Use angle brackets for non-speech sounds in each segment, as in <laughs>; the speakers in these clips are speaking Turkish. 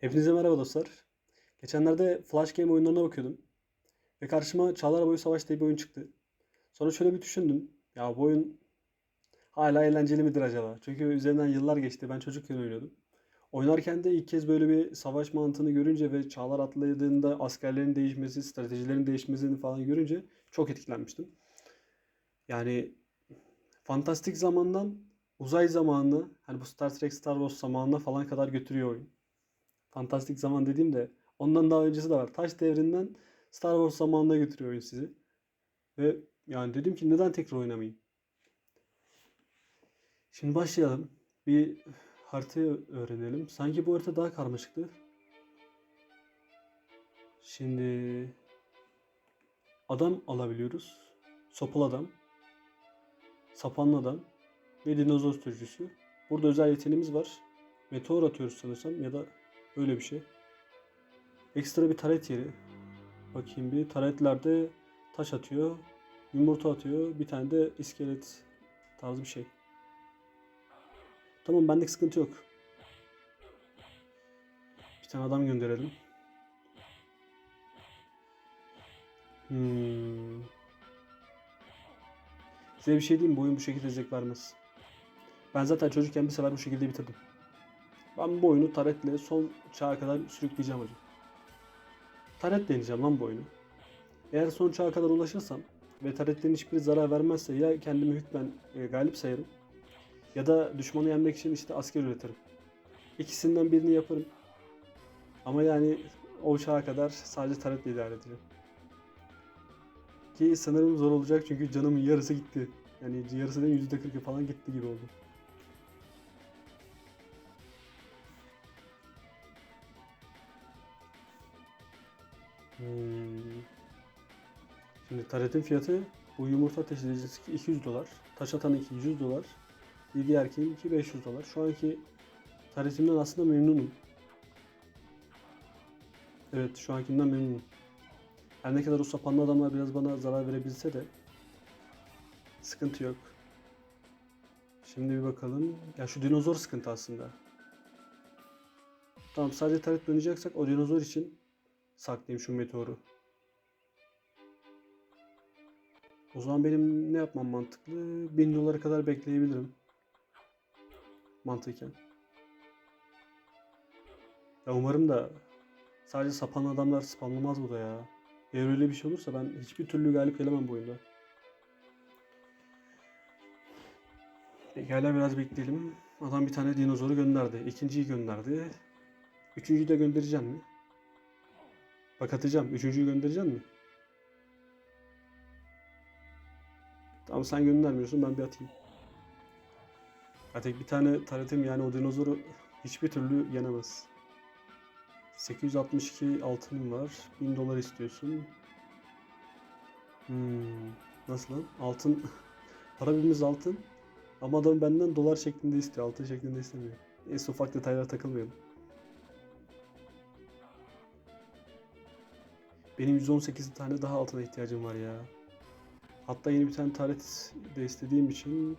Hepinize merhaba dostlar. Geçenlerde Flash Game oyunlarına bakıyordum. Ve karşıma Çağlar Boyu Savaş diye bir oyun çıktı. Sonra şöyle bir düşündüm. Ya bu oyun hala eğlenceli midir acaba? Çünkü üzerinden yıllar geçti. Ben çocukken oynuyordum. Oynarken de ilk kez böyle bir savaş mantığını görünce ve Çağlar atladığında askerlerin değişmesi, stratejilerin değişmesini falan görünce çok etkilenmiştim. Yani fantastik zamandan uzay zamanına, hani bu Star Trek, Star Wars zamanına falan kadar götürüyor oyun. Fantastik zaman dediğim de ondan daha öncesi de var. Taş devrinden Star Wars zamanına götürüyor oyun sizi. Ve yani dedim ki neden tekrar oynamayayım? Şimdi başlayalım. Bir haritayı öğrenelim. Sanki bu harita daha karmaşıktı. Şimdi adam alabiliyoruz. Sopalı adam. Sapanlı adam. Ve dinozor sürücüsü. Burada özel yeteneğimiz var. Meteor atıyoruz sanırsam ya da öyle bir şey. Ekstra bir taret yeri. Bakayım bir. Taretlerde taş atıyor. Yumurta atıyor. Bir tane de iskelet tarzı bir şey. Tamam benlik sıkıntı yok. Bir tane adam gönderelim. Hmm. Size bir şey diyeyim mi? Bu oyun bu şekilde zevk vermez. Ben zaten çocukken bir sefer bu şekilde bitirdim. Ben bu oyunu taretle son çağa kadar sürükleyeceğim hocam. Taret deneyeceğim lan bu oyunu. Eğer son çağa kadar ulaşırsam ve taretlerin hiçbir zarar vermezse ya kendimi hükmen e, galip sayarım ya da düşmanı yenmek için işte asker üretirim. İkisinden birini yaparım. Ama yani o çağa kadar sadece taretle idare edeceğim. Ki sanırım zor olacak çünkü canımın yarısı gitti. Yani yarısı değil %40'ı falan gitti gibi oldu. Hmm. Şimdi taretin fiyatı bu yumurta taşıyıcısı 200 dolar. Taş atanınki 100 dolar. Bir diğerki 500 dolar. Şu anki taretimden aslında memnunum. Evet şu ankinden memnunum. Her ne kadar o sapanlı adamlar biraz bana zarar verebilse de sıkıntı yok. Şimdi bir bakalım. Ya şu dinozor sıkıntı aslında. Tamam sadece taret oynayacaksak o dinozor için saklayayım şu meteoru. O zaman benim ne yapmam mantıklı? 1000 dolara kadar bekleyebilirim. Mantıken. Ya umarım da sadece sapan adamlar spamlamaz bu da ya. Eğer öyle bir şey olursa ben hiçbir türlü galip gelemem bu oyunda. Pekala biraz bekleyelim. Adam bir tane dinozoru gönderdi. İkinciyi gönderdi. Üçüncüyü de göndereceğim mi? Bak atacağım. Üçüncüyü göndereceğim mi? Tamam sen göndermiyorsun ben bir atayım. Artık bir tane taretim yani o dinozoru hiçbir türlü yenemez. 862 altınım var. 1000 dolar istiyorsun. Hmm, nasıl lan? Altın. <laughs> Para birimiz altın. Ama adam benden dolar şeklinde istiyor. Altın şeklinde istemiyor. Neyse ufak detaylara takılmayalım. Benim 118 tane daha altına ihtiyacım var ya. Hatta yeni bir tane taret de istediğim için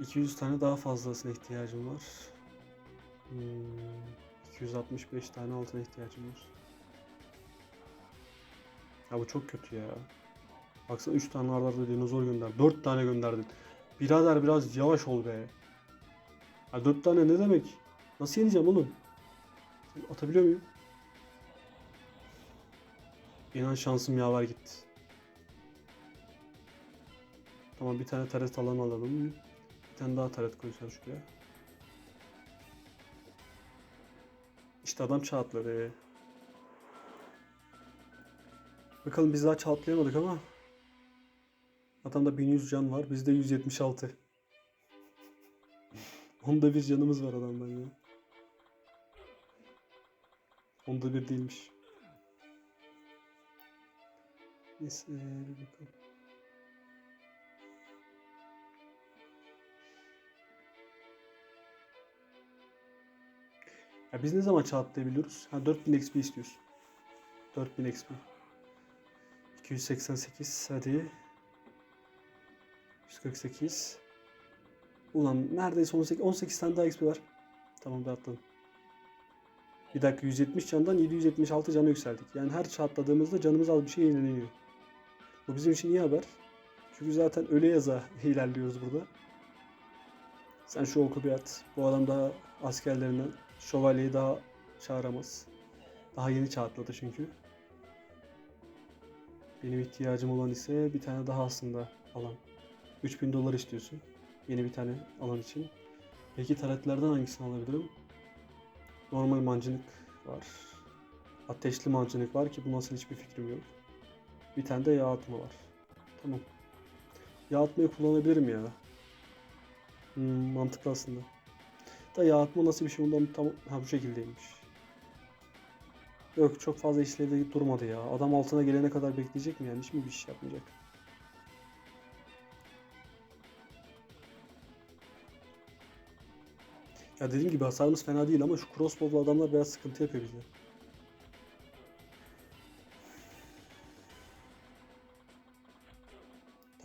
200 tane daha fazlasına ihtiyacım var. Hmm, 265 tane altına ihtiyacım var. Ya bu çok kötü ya. Baksana 3 tane arda arda dinozor gönder. 4 tane gönderdin. Birader biraz yavaş ol be. Ya 4 tane ne demek? Nasıl yeneceğim oğlum? Atabiliyor muyum? İnan şansım yaver gitti. Tamam bir tane taret alan alalım. Bir tane daha taret koyacağım şuraya. İşte adam çağ atladı. Bakalım biz daha çağ atlayamadık ama Adamda 1100 can var. Bizde 176. <laughs> Onda bir canımız var adamdan ya. Onda bir değilmiş. Neyse bir bakalım. Ya biz ne zaman çağ atlayabiliyoruz? Ha 4000 XP istiyoruz. 4000 XP. 288 hadi. 148. Ulan neredeyse 18, 18 tane daha XP var. Tamam da atladım. Bir dakika 170 candan 776 cana yükseldik. Yani her çatladığımızda canımız az bir şey yenileniyor. Bu bizim için iyi haber. Çünkü zaten öyle yaza <laughs> ilerliyoruz burada. Sen şu oku bir at. Bu adam daha askerlerinden şövalyeyi daha çağıramaz. Daha yeni çağatladı çünkü. Benim ihtiyacım olan ise bir tane daha aslında alan. 3000 dolar istiyorsun. Yeni bir tane alan için. Peki taretlerden hangisini alabilirim? Normal mancınık var. Ateşli mancınık var ki bu nasıl hiçbir fikrim yok. Bir tane de yağ var. Tamam. Yağ atmayı kullanabilirim ya. Hmm, mantıklı aslında. Da yağ nasıl bir şey ondan tam ha bu şekildeymiş. Yok çok fazla işlevde durmadı ya. Adam altına gelene kadar bekleyecek mi yani? Hiç mi bir şey yapmayacak? Ya dediğim gibi hasarımız fena değil ama şu crossbow'lu adamlar biraz sıkıntı yapıyor bize.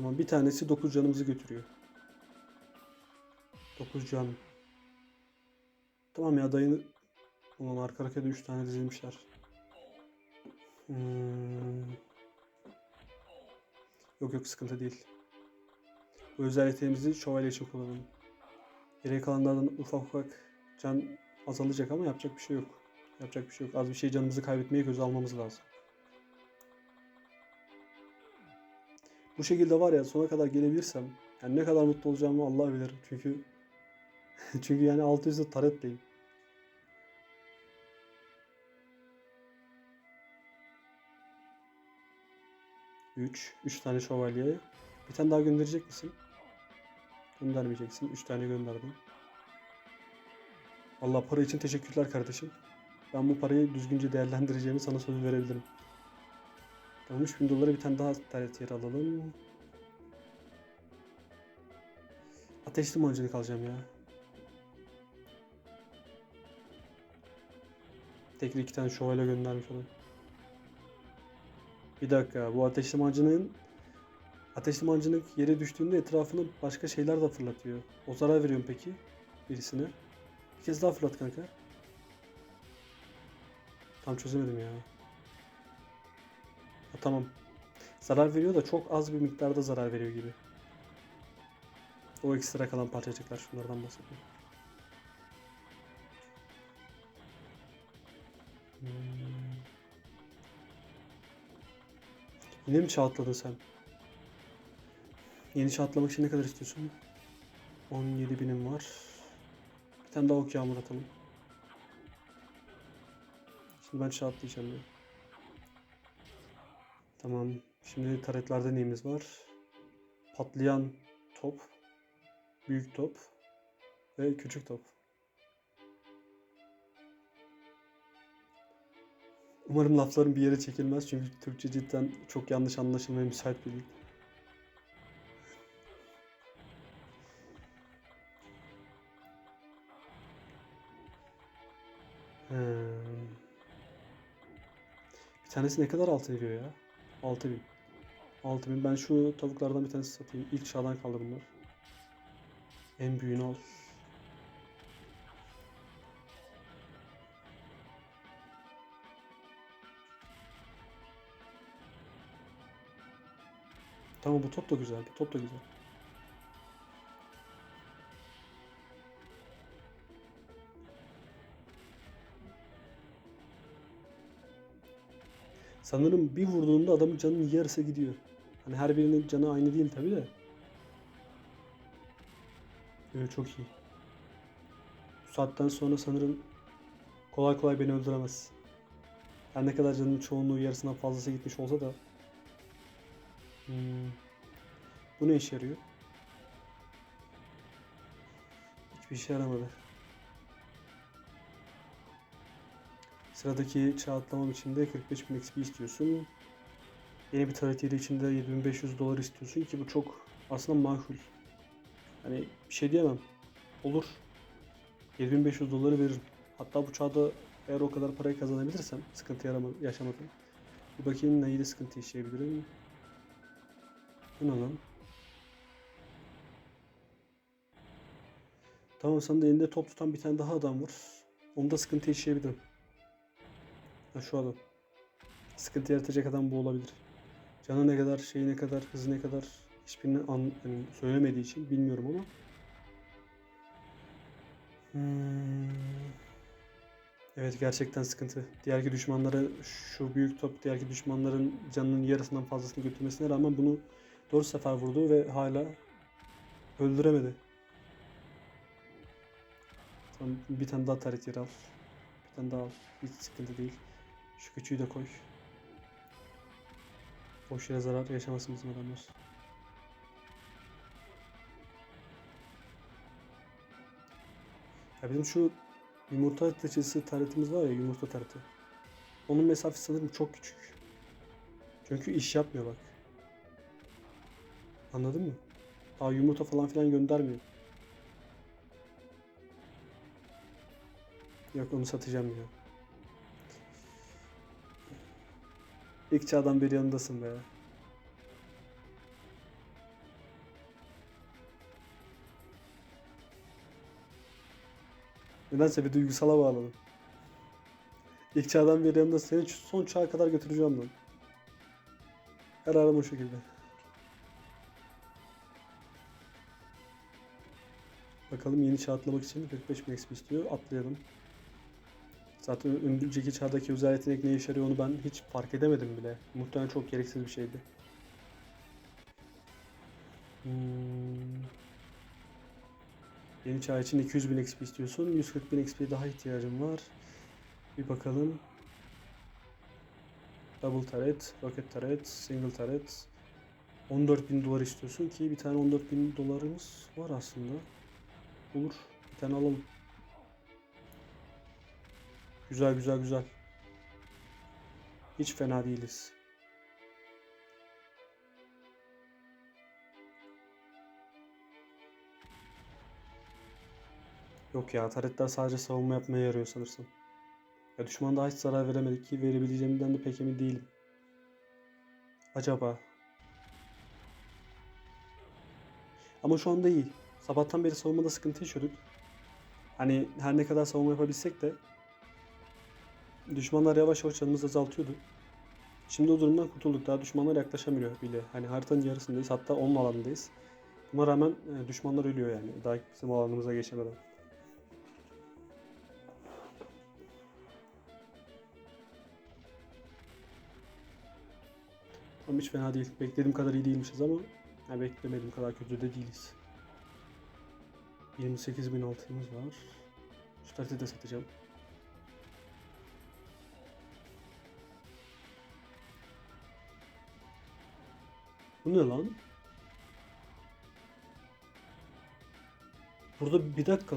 Tamam bir tanesi 9 canımızı götürüyor. 9 can. Tamam ya dayını... Ulan arka arkaya da 3 tane dizilmişler. Hmm. Yok yok sıkıntı değil. Bu özel yeteneğimizi şövalye için kullanalım. Geriye kalanlardan ufak ufak can azalacak ama yapacak bir şey yok. Yapacak bir şey yok. Az bir şey canımızı kaybetmeye göze almamız lazım. Bu şekilde var ya sona kadar gelebilirsem yani ne kadar mutlu olacağımı Allah bilir. Çünkü <laughs> çünkü yani 600'de taretleyim. Üç. Üç tane şövalye. Bir tane daha gönderecek misin? Göndermeyeceksin. Üç tane gönderdim. Allah para için teşekkürler kardeşim. Ben bu parayı düzgünce değerlendireceğimi sana söz verebilirim. Tamam 3000 dolara bir tane daha taret yeri alalım. Ateşli mancınık alacağım ya. Tekrar iki tane şövalye göndermiş olayım. Bir dakika bu ateşli mancınığın ateşli mancınık yere düştüğünde etrafını başka şeyler de fırlatıyor. O zarar veriyor mu peki birisine? Bir kez daha fırlat kanka. Tam çözemedim ya. Tamam. Zarar veriyor da çok az bir miktarda zarar veriyor gibi. O ekstra kalan parçacıklar şunlardan bahsediyorum. Hmm. Yine mi çağ atladın sen? Yeni çağ atlamak için ne kadar istiyorsun? 17 binim var. Bir tane daha ok yağmur atalım. Şimdi ben çağ atlayacağım ya. Tamam. Şimdi taretlerde neyimiz var? Patlayan top, büyük top ve küçük top. Umarım laflarım bir yere çekilmez çünkü Türkçe cidden çok yanlış anlaşılmaya müsait bir dil. Hmm. Bir tanesi ne kadar altın veriyor ya? 6000. 6000. Ben şu tavuklardan bir tanesi satayım. İlk çağdan kaldı bunlar. En büyüğünü al. Tamam bu top da güzel. Bu top da güzel. Sanırım bir vurduğunda adamın canının yarısı gidiyor. Hani her birinin canı aynı değil tabi de. Evet çok iyi. Bu saatten sonra sanırım kolay kolay beni öldüremez. Her ne kadar canının çoğunluğu yarısından fazlası gitmiş olsa da. Hmm. Bu ne işe yarıyor? Hiçbir işe yaramadı. Sıradaki çağ atlamam için de 45.000 XP istiyorsun. Yeni bir taret yeri için de 7500 dolar istiyorsun ki bu çok aslında makul. Hani bir şey diyemem. Olur. 7500 doları veririm. Hatta bu çağda eğer o kadar parayı kazanabilirsem sıkıntı yarama-. Bir bakayım neyle sıkıntı yaşayabilirim. Lan? Tamam sen de elinde top tutan bir tane daha adam var. Onda sıkıntı yaşayabilirim. Ha şu adam. Sıkıntı yaratacak adam bu olabilir. Canı ne kadar, şeyi ne kadar, hızı ne kadar hiçbirini an, yani söylemediği için bilmiyorum ama. Hmm. Evet gerçekten sıkıntı. Diğerki düşmanları şu büyük top diğerki düşmanların canının yarısından fazlasını götürmesine rağmen bunu 4 sefer vurdu ve hala öldüremedi. Tamam, bir tane daha taret yeri al. Bir tane daha al. Hiç sıkıntı değil. Şu küçüğü de koy. Boş yere zarar yaşamasın bizim adamlar. Ya bizim şu yumurta taşısı taretimiz var ya yumurta tareti. Onun mesafesi sanırım çok küçük. Çünkü iş yapmıyor bak. Anladın mı? Daha yumurta falan filan göndermiyor. Yok onu satacağım ya. İlk çağdan beri yanındasın be. Nedense bir duygusala bağladım. İlk çağdan beri yanındasın. Seni son çağa kadar götüreceğim lan. Kararım o şekilde. Bakalım yeni çağ atlamak için 45 bin XP istiyor. Atlayalım. Zaten önceki çağdaki özel yetenek ne işe yarıyor onu ben hiç fark edemedim bile. Muhtemelen çok gereksiz bir şeydi. Hmm. Yeni çağ için 200 bin XP istiyorsun. 140 bin XP daha ihtiyacım var. Bir bakalım. Double turret, rocket turret, single turret. 14 bin dolar istiyorsun ki bir tane 14 bin dolarımız var aslında. Olur. Bir tane alalım. Güzel güzel güzel. Hiç fena değiliz. Yok ya taretler sadece savunma yapmaya yarıyor sanırsam. Ya düşman daha hiç zarar veremedik ki verebileceğimden de pek emin değilim. Acaba? Ama şu anda iyi. Sabahtan beri savunmada sıkıntı yaşıyorduk. Hani her ne kadar savunma yapabilsek de düşmanlar yavaş yavaş canımızı azaltıyordu. Şimdi o durumdan kurtulduk. Daha düşmanlar yaklaşamıyor bile. Hani haritanın yarısındayız. Hatta onun alanındayız. Buna rağmen e, düşmanlar ölüyor yani. Daha bizim alanımıza geçemeden. Ama hiç fena değil. Beklediğim kadar iyi değilmişiz ama yani beklemediğim kadar kötü de değiliz. 28 bin altınımız var. Şu de satacağım. Bu ne lan? Burada bir dakika.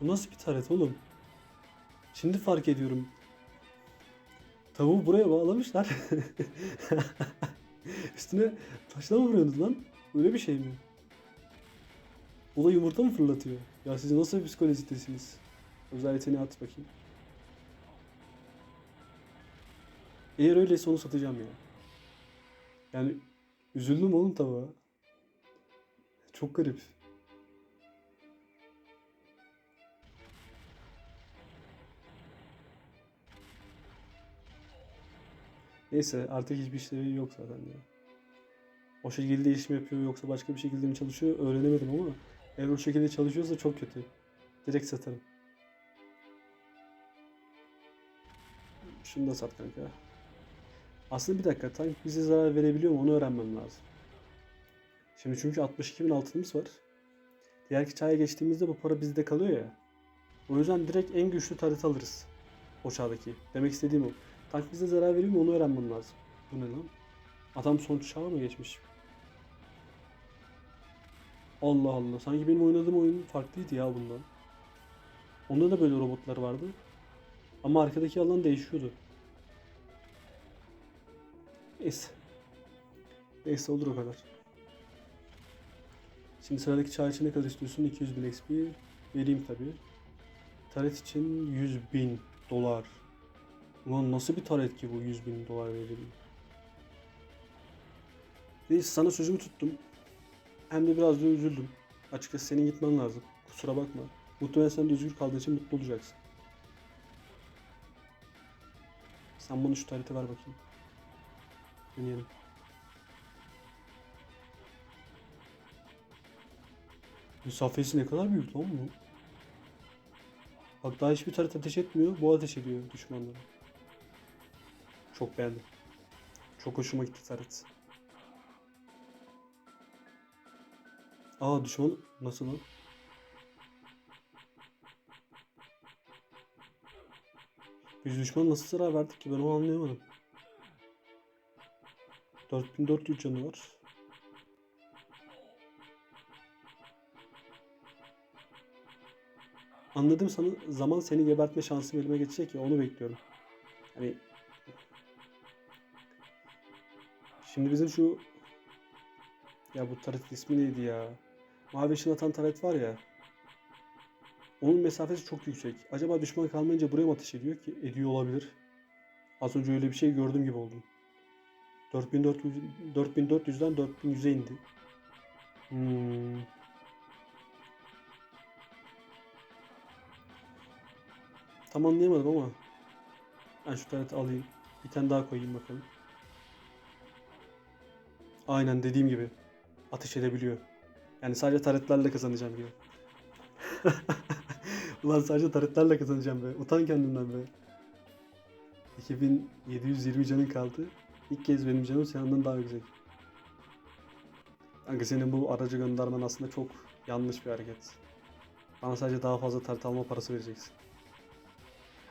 Bu nasıl bir taret oğlum? Şimdi fark ediyorum. Tavuğu buraya bağlamışlar. <laughs> Üstüne taşla mı vuruyorsunuz lan? Öyle bir şey mi? O da yumurta mı fırlatıyor? Ya siz nasıl bir psikolojidesiniz? Özel yeteneği at bakayım. Eğer öyleyse onu satacağım ya. Yani üzüldüm oğlum tavuğa. Çok garip. Neyse artık hiçbir işlevi yok zaten ya. O şekilde iş mi yapıyor yoksa başka bir şekilde mi çalışıyor öğrenemedim ama eğer o şekilde çalışıyorsa çok kötü. Direkt satarım. Şunu da sat kanka. Aslında bir dakika tank bize zarar verebiliyor mu onu öğrenmem lazım. Şimdi çünkü 62 bin altınımız var. Diğer çaya geçtiğimizde bu para bizde kalıyor ya. O yüzden direkt en güçlü tarih alırız. O çağdaki. Demek istediğim o. Tank bize zarar veriyor mu onu öğrenmem lazım. Bu ne lan? Adam son çağa mı geçmiş? Allah Allah. Sanki benim oynadığım oyun farklıydı ya bundan. Onda da böyle robotlar vardı. Ama arkadaki alan değişiyordu. Neyse. Neyse olur o kadar. Şimdi sıradaki çağ için ne kadar istiyorsun? 200 bin XP. Vereyim tabi. Taret için 100 bin dolar. Ulan nasıl bir taret ki bu 100 bin dolar verelim. Neyse sana sözümü tuttum. Hem de biraz da üzüldüm. Açıkçası senin gitmen lazım. Kusura bakma. Muhtemelen sen de özgür kaldığın için mutlu olacaksın. Sen bana şu tarihte ver bakayım. Deneyelim. Mesafesi ne kadar büyük lan bu? Bak daha hiçbir taret ateş etmiyor. Bu ateş ediyor düşmanlara. Çok beğendim. Çok hoşuma gitti taret. Aa düşman nasıl lan? Biz düşman nasıl zarar verdik ki ben onu anlayamadım. 4400 canı var. Anladım sana zaman seni gebertme şansım elime geçecek ya onu bekliyorum. Hani Şimdi bizim şu ya bu taret ismi neydi ya? Mavi ışın atan taret var ya. Onun mesafesi çok yüksek. Acaba düşman kalmayınca buraya mı ateş ediyor ki? Ediyor olabilir. Az önce öyle bir şey gördüm gibi oldum. 4400 4400'den 4100'e indi. Hmm. Tam anlayamadım ama ben şu tareti alayım. Bir tane daha koyayım bakalım. Aynen dediğim gibi ateş edebiliyor. Yani sadece taretlerle kazanacağım gibi. <laughs> Ulan sadece taretlerle kazanacağım be. Utan kendimden be. 2720 canın kaldı. İlk kez benim canım senden daha yüksek. Kanka senin bu aracı göndermen aslında çok yanlış bir hareket. Bana sadece daha fazla taret alma parası vereceksin.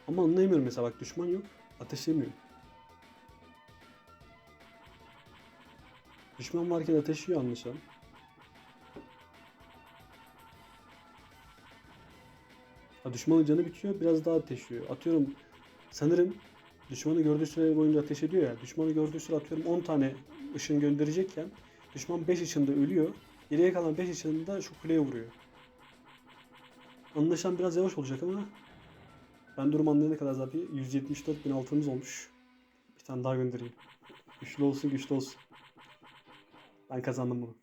Ama anlayamıyorum mesela bak düşman yok. Ateşlemiyor. Düşman varken ateşliyor anlaşılan. Ha, düşmanın canı bitiyor biraz daha ateşliyor. Atıyorum sanırım düşmanı gördüğü süre boyunca ateş ediyor ya. Düşmanı gördüğü süre atıyorum 10 tane ışın gönderecekken düşman 5 ışında ölüyor. Geriye kalan 5 ışını da şu kuleye vuruyor. Anlaşılan biraz yavaş olacak ama ben durum anlayana kadar zaten 174 bin altımız olmuş. Bir tane daha göndereyim. Güçlü olsun güçlü olsun. Ben kazandım bunu.